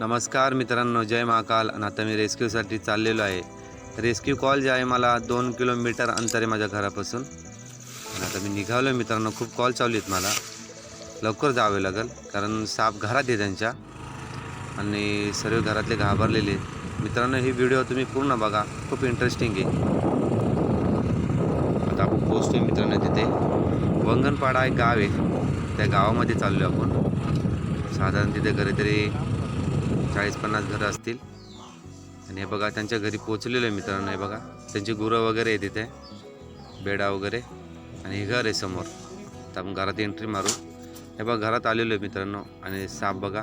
नमस्कार मित्रांनो जय महाकाल. आणि आता मी रेस्क्यूसाठी चाललेलो आहे. रेस्क्यू कॉल जे आहे मला दोन किलोमीटर अंतर आहे माझ्या घरापासून. आता मी निघालो आहे मित्रांनो खूप कॉल चालू आहेत मला. लवकर जावे लागेल कारण साप घरात आहे त्यांच्या. आणि सर्व घरातले घाबरलेले आहेत. मित्रांनो ही व्हिडिओ तुम्ही पूर्ण बघा. खूप इंटरेस्टिंग आहे. आता आपण पोचतोय मित्रांनो तिथे. वंगणपाडा एक गाव आहे. त्या गावामध्ये चाललो आहे आपण. साधारण तिथे कधीतरी चाळीस पन्नास घरं असतील. आणि हे बघा त्यांच्या घरी पोचलेलो आहे मित्रांनो हे बघा. त्यांची गुरं वगैरे आहे तिथे बेडा वगैरे. आणि हे घर आहे समोर. तर आपण घरात एंट्री मारू. हे बघा घरात आलेलो आहे मित्रांनो. आणि साप बघा.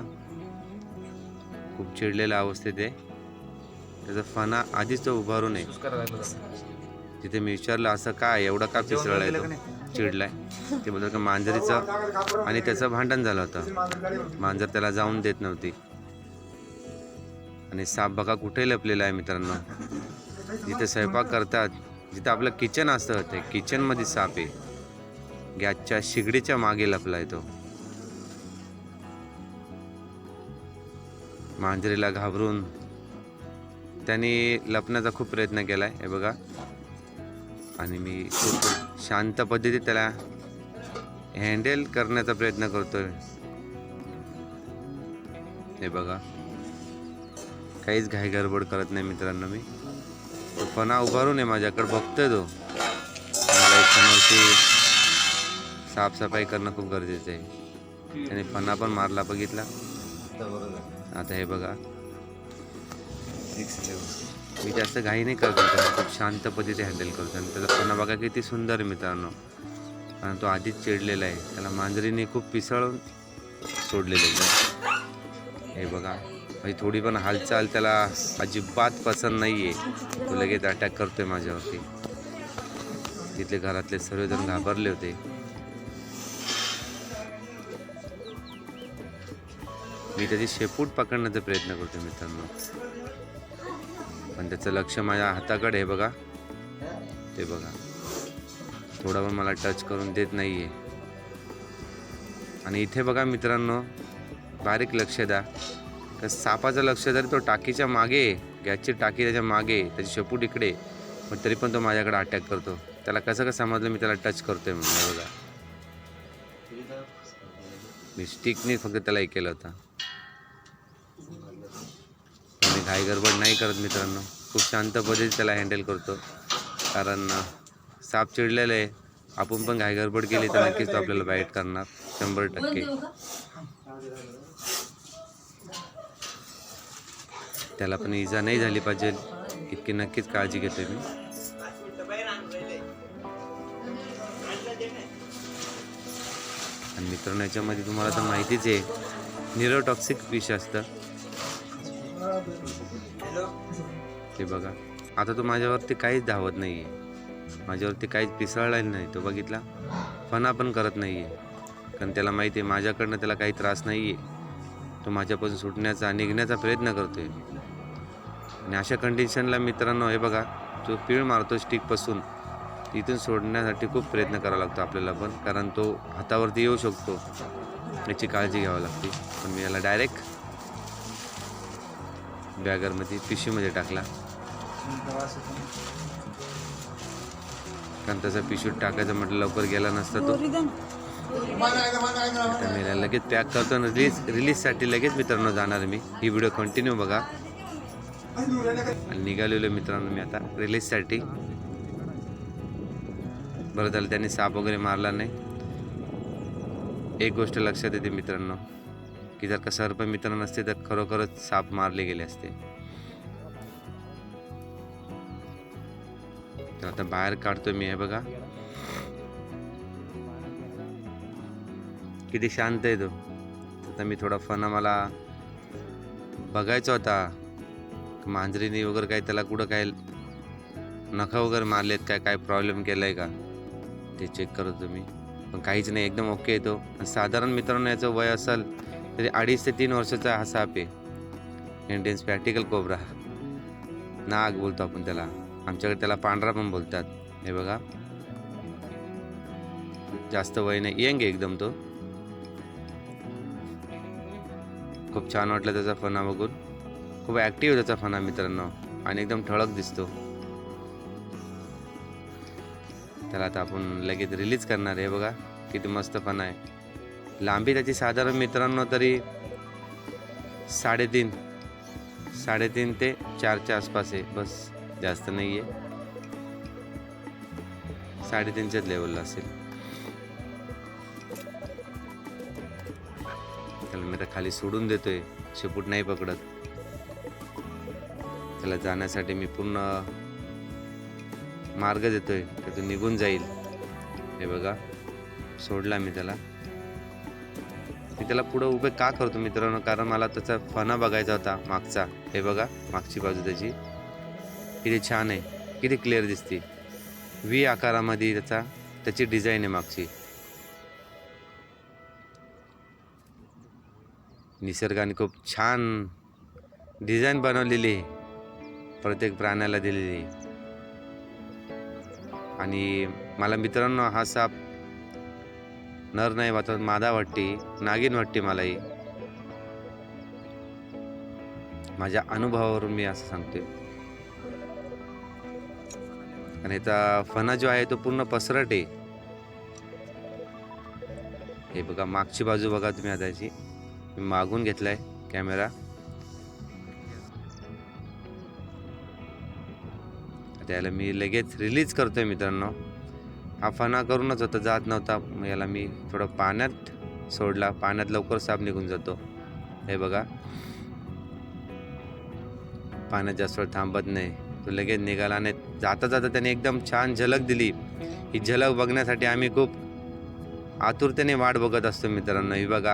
खूप चिडलेल्या अवस्थेत आहे. त्याचा फणा आधीच तो उभारून आहे. तिथे मी विचारलं असं काय एवढा का पिसळला आहे तो? चिडलाय. ते बोलतो का मांजरीचं आणि त्याचं भांडण झालं होतं. मांजर त्याला जाऊन देत नव्हती. आणि साप बघा कुठे लपलेला आहे मित्रांनो. जिथे स्वयंपाक करतात जिथं आपलं किचन असतं ते किचनमध्ये साप आहे. गॅसच्या शिगडीच्या मागे लपलाय तो. मांजरीला घाबरून त्यांनी लपण्याचा खूप प्रयत्न केला आहे हे बघा. आणि मी खूप शांत पद्धतीत त्याला हँडल करण्याचा प्रयत्न करतोय. हे बघा. काहीच घाई गडबड करत नाही मित्रांनो मी. तो फणा उभारून आहे माझ्याकडे बघतोय तो. मला एक समोरची साफसफाई करणं खूप गरजेचं आहे. त्याने फणा पण मारला बघितला? आता हे बघा. मी जास्त घाई नाही करतो खूप शांत पद्धतीने हँडल करतो. आणि त्याचा फणा बघा किती सुंदर आहे मित्रांनो. आणि तो आधीच चिडलेला आहे. त्याला मांजरीने खूप पिसळून सोडलेलं आहे. हे बघा. म्हणजे थोडी पण हालचाल त्याला अजिबात पसंत नाही आहे तो लगेच अटॅक करतोय माझ्यावरती. तिथले घरातले सर्वजण घाबरले होते. मी त्याची शेपूट पकडण्याचा प्रयत्न करतो मित्रांनो. पण त्याचं लक्ष माझ्या हाताकडे आहे बघा. ते बघा. थोडा पण मला टच करून देत नाही आहे आणि इथे बघा मित्रांनो बारीक लक्ष द्या. तर सापाचं लक्ष जरी तो टाकीच्या मागे गॅसची टाकी त्याच्यामागे त्याची शेपूट इकडे पण तरी पण तो माझ्याकडे अटॅक करतो. त्याला कसं कसं समजलं मी त्याला टच करतोय म्हणून बघा. मी स्टिकने फक्त त्याला हे केलं होतं. मी घाई गडबड नाही करत मित्रांनो. खूप शांत पद्धतीने त्याला हँडल करतो. कारण साप चिडलेलं आहे. आपण पण घाई गडबड केली तर नक्कीच तो आपल्याला बाईट करणार. शंभर टक्के. त्याला पण इजा नाही झाली पाहिजे. इतकी नक्कीच काळजी घेते मी. आणि मित्रांनो याच्यामध्ये तुम्हाला तर माहितीच आहे निरोटॉक्सिक फिश असतं. ते बघा. आता तो माझ्यावरती काहीच धावत नाही आहे माझ्यावरती काहीच पिसळला नाही. तो बघितला? फणा पण करत नाही आहे कारण त्याला माहिती आहे माझ्याकडनं त्याला काही त्रास नाही आहे तो माझ्यापासून सुटण्याचा निघण्याचा प्रयत्न करतो आहे आणि अशा कंडिशनला मित्रांनो हे बघा जो पीळ मारतो स्टिकपासून तिथून सोडण्यासाठी खूप प्रयत्न करावा लागतो आपल्याला पण कारण तो हातावरती येऊ शकतो. याची काळजी घ्यावी लागते. पण मी याला डायरेक्ट बॅगरमध्ये पिशवीमध्ये टाकला. कारण त्याचा पिशवीत टाकायचं म्हटलं लवकर गेला नसता तो. आता मी याला लगेच पॅक करतो आणि रिलीज रिलीजसाठी लगेच मित्रांनो जाणार मी. ही व्हिडिओ कंटिन्यू बघा. आणि निघालेलो मित्रांनो मी आता रिलीजसाठी बरं झालं त्यांनी साप वगैरे मारला नाही. एक गोष्ट लक्षात येते मित्रांनो की जर का सर्प मित्र नसते तर खरोखरच साप मारले गेले असते. तर आता बाहेर काढतो मी हे बघा. किती शांत आहे तो. आता मी थोडा फन मला बघायचा होता. मांजरीने वगैरे काय त्याला कुठं काय नखा वगैरे मारलेत काय काय प्रॉब्लेम केला आहे का? ते चेक करत तुम्ही. पण काहीच नाही एकदम ओके येतो साधारण मित्रांनो याचं वय असेल तरी अडीच ते तीन वर्षाचा हा साप आहे. इंडियन स्पॅटिकल कोबरा नाग बोलतो आपण त्याला. आमच्याकडे त्याला पांढरा पण बोलतात. हे बघा. जास्त वय नाही. यंग एकदम तो. खूप छान वाटलं त्याचा फणा बघून. खूप ॲक्टिव्ह त्याचा फणा मित्रांनो. आणि एकदम ठळक दिसतो. त्याला आता आपण लगेच रिलीज करणार आहे बघा. किती मस्त फणा आहे. लांबी त्याची साधारण मित्रांनो तरी साडेतीन. साडेतीन ते चारच्या आसपास आहे. बस जास्त नाही आहे साडेतीनच्याच लेवलला असेल. मी आता खाली सोडून देतोय. शेपूट नाही पकडत. त्याला जाण्यासाठी मी पूर्ण मार्ग देतोय त्यातून निघून जाईल. हे बघा सोडला मी त्याला. मी त्याला पुढं उभे का करतो मित्रांनो? कारण मला त्याचा फणा बघायचा होता मागचा. हे बघा मागची बाजू त्याची. किती छान आहे. किती क्लिअर दिसते. व्ही आकारामध्ये त्याचा त्याची डिझाईन आहे मागची. निसर्गाने खूप छान डिझाईन बनवलेली आहे. प्रत्येक प्राण्याला दिलेली आणि मला मित्रांनो हा साप नर नाही वाटत मादा वाटते नागिन वाटते मलाही. माझ्या अनुभवावरून मी असं सांगते. आणि याचा फणा जो आहे तो पूर्ण पसरट आहे. हे बघा मागची बाजू बघा तुम्ही आता मी मागून घेतलाय कॅमेरा. त्याला मी लगेच रिलीज करतोय मित्रांनो. हा फणा करूनच होता जात नव्हता. याला मी थोडं पाण्यात सोडला. पाण्यात लवकर साप निघून जातो. हे बघा. पाण्यात जास्त वेळ थांबत नाही. तो लगेच निघाला आणि जाता जाता त्याने एकदम छान झलक दिली. ही झलक बघण्यासाठी आम्ही खूप आतुरतेने वाट बघत असतो मित्रांनो. ही बघा.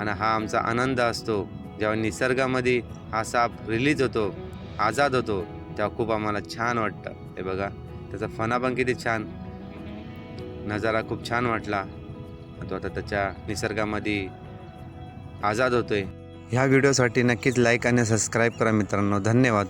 आणि हा आमचा आनंद असतो. जेव्हा निसर्गामध्ये हा साप रिलीज होतो आझाद होतो तेव्हा खूप आम्हाला छान वाटतं. हे बघा त्याचा फणा पण किती छान. नजारा खूप छान वाटला. तो आता त्याच्या निसर्गामध्ये आझाद होतोय. ह्या व्हिडिओसाठी नक्कीच लाईक आणि सबस्क्राईब करा मित्रांनो. धन्यवाद.